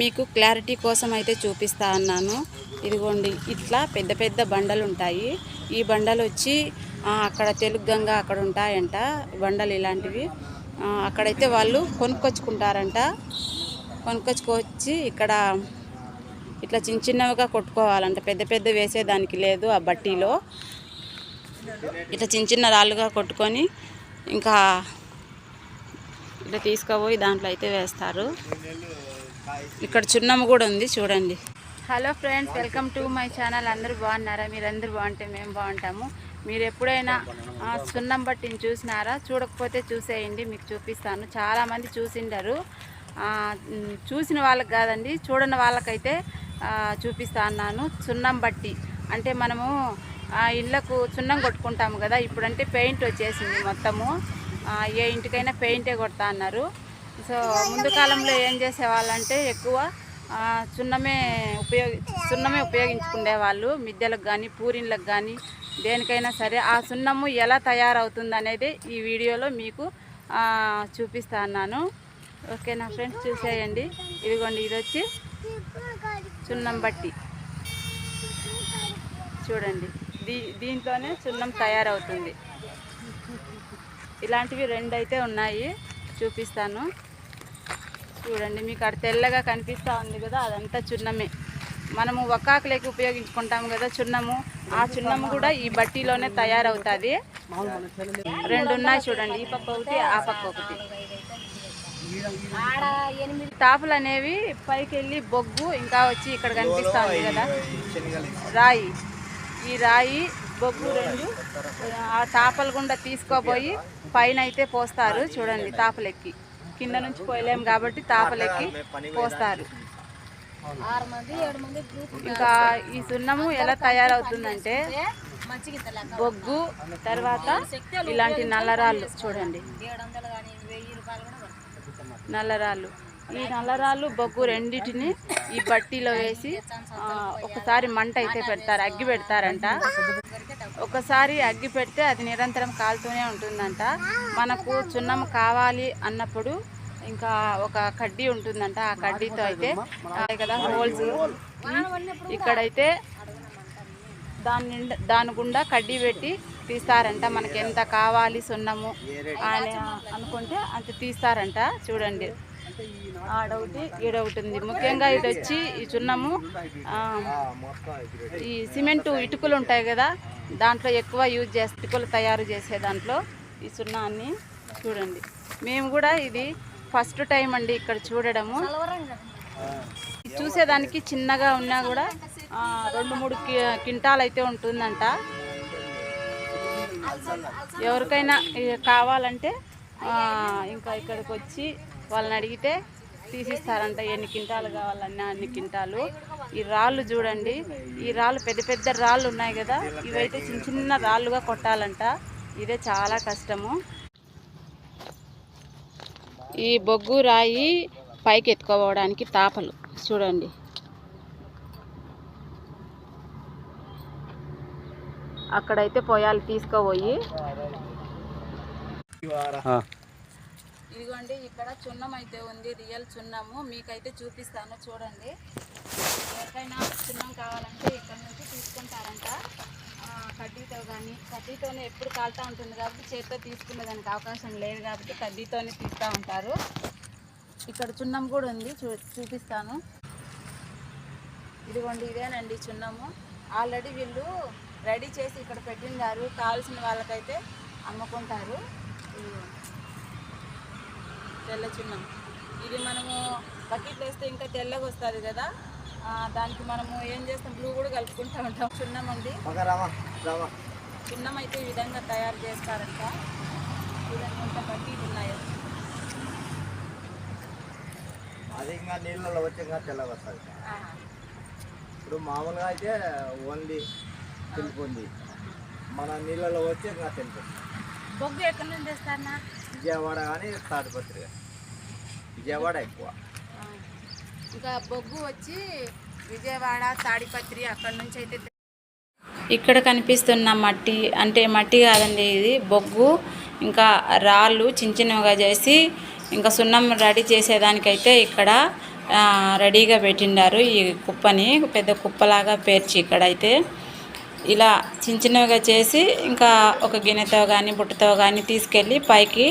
మీకు క్లారిటీ కోసం అయితే చూపిస్తా అన్నాను. ఇదిగోండి ఇట్లా పెద్ద పెద్ద బండలు ఉంటాయి. ఈ బండలు వచ్చి అక్కడ తెలుగు గంగ అక్కడ ఉంటాయంట బండలు ఇలాంటివి. అక్కడైతే వాళ్ళు కొనుక్కొచ్చుకుంటారంట. కొనుక్కొచ్చుకొచ్చి ఇక్కడ ఇట్లా చిన్న చిన్నవిగా కొట్టుకోవాలంట. పెద్ద పెద్ద వేసేదానికి లేదు ఆ బట్టీలో. ఇట్లా చిన్న చిన్న రాళ్ళుగా కొట్టుకొని ఇంకా ఇట్లా తీసుకుపోయి దాంట్లో అయితే వేస్తారు. ఇక్కడ చున్నమ్మ కూడా ఉంది చూడండి. Hello friends welcome to my channel. అందరూ బాగున్నారా? మీరందరూ బాగుంటే మేము బాగుంటాము. మీరు ఎప్పుడైనా సున్నం బట్టిని చూసినారా? చూడకపోతే చూసేయండి మీకు చూపిస్తాను. చాలామంది చూసిండరు. చూసిన వాళ్ళకి కాదండి చూడని వాళ్ళకైతే చూపిస్తా అన్నాను. సున్నం బట్టి. అంటే మనము ఆ ఇళ్ళకు సున్నం కొట్టుకుంటాము కదా ఇప్పుడంటే పెయింట్ వచ్చేసింది మొత్తము. ఏ ఇంటికైనా పెయింటే కొడతా అన్నారు. సో ముందు కాలంలో ఏం చేసేవాళ్ళంటే ఎక్కువ సున్నమే ఉపయోగి సున్నమే ఉపయోగించుకునే వాళ్ళు మిద్దెలకు కానీ పూరిన్లకు కానీ దేనికైనా సరే ఆ సున్నము ఎలా తయారవుతుంది అనేది ఈ వీడియోలో మీకు చూపిస్తాను ఓకే నా ఫ్రెండ్స్ చూసేయండి. ఇదిగోండి ఇది వచ్చి సున్నం బట్టి. చూడండి దీ దీంట్లోనే సున్నం తయారవుతుంది. ఇలాంటివి రెండు అయితే ఉన్నాయి చూపిస్తాను. చూడండి మీకు అక్కడ తెల్లగా కనిపిస్తూ ఉంది కదా అదంతా చున్నమే. మనము ఒక్కాకులకి ఉపయోగించుకుంటాం కదా చున్నము. ఆ చున్నము కూడా ఈ బట్టీలోనే తయారవుతుంది. రెండు ఉన్నాయి చూడండి ఈ పక్క ఒకటి ఆ పక్క ఒకటి. టాపులు అనేవి పైకి వెళ్ళి బొగ్గు ఇంకా వచ్చి ఇక్కడ కనిపిస్తా ఉంది కదా. రాయి. ఈ రాయి బొగ్గు రెండు ఆ తాపల గుండా తీసుకోపోయి పైన అయితే పోస్తారు. చూడండి తాపలెక్కి కింద నుంచి పోయలేం కాబట్టి తాపలెక్కి పోస్తారు. ఇంకా ఈ సున్నము ఎలా తయారవుతుందంటే బొగ్గు తర్వాత ఇలాంటి నల్లరాళ్ళు చూడండి. నల్లరాళ్ళు. ఈ నల్లరాళ్ళు బొగ్గు రెండింటిని ఈ బట్టీలో వేసి ఒకసారి మంట అయితే పెడతారు అగ్గి పెడతారంట. ఒకసారి అగ్గి పెడితే అది నిరంతరం కాలుతూనే ఉంటుందంట. మనకు చున్నం కావాలి అన్నప్పుడు ఇంకా ఒక కడ్డీ ఉంటుందంట. ఆ కడ్డీతో అయితే కదా హోల్స్. ఇక్కడైతే దాని నిండా దాని గుండా కడ్డీ పెట్టి తీస్తారంట. మనకి ఎంత కావాలి సున్నము అని అనుకుంటే అంత తీస్తారంట. చూడండి. ఆడొకటి ఈడొకటి ఉంది ముఖ్యంగా ఇది వచ్చి ఈ చున్నము ఈ సిమెంటు ఇటుకలు ఉంటాయి కదా దాంట్లో ఎక్కువ యూజ్ చేస్తే ఇటుకలు తయారు చేసే దాంట్లో ఈ సున్నాన్ని చూడండి. మేము కూడా ఇది ఫస్ట్ టైం అండి ఇక్కడ చూడడము. ఇది చూసేదానికి చిన్నగా ఉన్నా కూడా రెండు మూడు కి- క్వింటాల్ అయితే ఉంటుందంట. ఎవరికైనా కావాలంటే ఇంకా ఇక్కడికి వచ్చి వాళ్ళని అడిగితే తీసిస్తారంట. ఎన్ని క్వింటాలు కావాలన్నా అన్ని క్వింటాలు. ఈ రాళ్ళు చూడండి. ఈ రాళ్ళు పెద్ద పెద్ద రాళ్ళు ఉన్నాయి కదా. ఇవైతే చిన్న చిన్న రాళ్ళుగా కొట్టాలంట. ఇదే చాలా కష్టము. ఈ బొగ్గు రాయి పైకి ఎత్తుకోవడానికి తాపలు. చూడండి. అక్కడైతే పోయాలి తీసుకోపోయి. ఇదిగోండి ఇక్కడ చున్నం అయితే ఉంది రియల్ చున్నము. మీకైతే చూపిస్తాను చూడండి. ఎవరికైనా చున్నం కావాలంటే ఇక్కడ నుంచి తీసుకుంటారంట. కడ్డీతో కానీ కడ్డీతోనే ఎప్పుడు కాలుతూ ఉంటుంది కాబట్టి చేతితో తీసుకునేదానికి అవకాశం లేదు కాబట్టి కడ్డీతోనే తీస్తూ ఉంటారు. ఇక్కడ చున్నం కూడా ఉంది చూ చూపిస్తాను. ఇదిగోండి ఇదేనండి చున్నము. ఆల్రెడీ వీళ్ళు రెడీ చేసి ఇక్కడ పెట్టినారు కావాల్సిన వాళ్ళకైతే అమ్ముకుంటారు. తెల్ల చున్నం ఇది మనము బకెట్ వేస్తే ఇంకా తెల్లగా వస్తుంది కదా? దానికి మనము ఏం చేస్తాం? బ్లూ కూడా కలుపుకుంటూ ఉంటాం. చున్నం అండి. చున్నం అయితే ఈ విధంగా తయారు చేస్తారంట. చూడండి ఎంత బకెట్ ఉన్నాయో. అది ఇంకా నీళ్ళలో వచ్చి తెల్లగా వస్తుంది. ఇప్పుడు మామూలుగా అయితే ఓన్లీ తెలుపు ఉంది మన నీళ్ళలో వచ్చి ఇంకా తెలుపు బొగ్గు ఎక్కడి నుంచి తెస్తారన్నా? విజయవాడ కానీ తాడిపత్రి కానీ. విజయవాడ ఎక్కువ. ఇంకా బొగ్గు వచ్చి విజయవాడ తాడిపత్రి అక్కడ నుంచి అయితే ఇక్కడ కనిపిస్తున్న మట్టి అంటే మట్టి కాదండి ఇది బొగ్గు ఇంకా రాళ్ళు చిన్న చిన్నవిగా చేసి ఇంకా సున్నం రెడీ చేసేదానికైతే ఇక్కడ రెడీగా పెట్టిండారు ఈ కుప్పని పెద్ద కుప్పలాగా పేర్చి ఇక్కడైతే. ఇలా చిన్న చిన్నవిగా చేసి ఇంకా ఒక గిన్నెతో కానీ బుట్టతో కానీ తీసుకెళ్ళి పైకి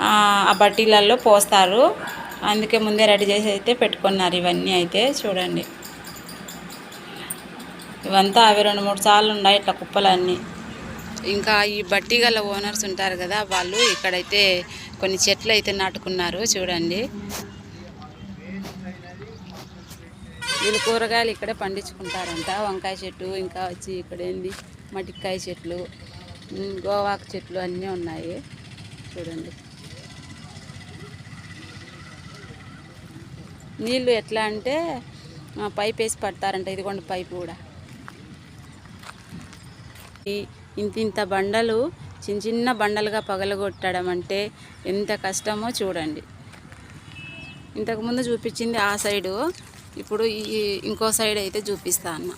ఆ, ఆ బట్టీలలో పోస్తారు. అందుకే ముందే రెడీ చేసి అయితే పెట్టుకున్నారు ఇవన్నీ అయితే చూడండి. ఇవంతా అవి రెండు మూడు సార్లు ఉన్నాయి ఇట్లా కుప్పలన్నీ. ఇంకా ఈ బట్టి గల ఓనర్స్ ఉంటారు కదా వాళ్ళు ఇక్కడైతే కొన్ని చెట్లు అయితే నాటుకున్నారు చూడండి. వీళ్ళు కూరగాయలు ఇక్కడే పండించుకుంటారంట. వంకాయ చెట్టు ఇంకా వచ్చి ఇక్కడ ఏంది? మటికాయ చెట్లు గోవాకు చెట్లు అన్నీ ఉన్నాయి. చూడండి. నీళ్ళు ఎట్లా అంటే పైప్ వేసి పడతారంట ఇదిగోండి పైపు కూడా. ఈ ఇంత ఇంత బండలు చిన్న చిన్న బండలుగా పగలగొట్టడం అంటే ఎంత కష్టమో చూడండి. ఇంతకుముందు చూపించింది ఆ సైడు ఇప్పుడు ఈ ఇంకో సైడ్ అయితే చూపిస్తా అన్న.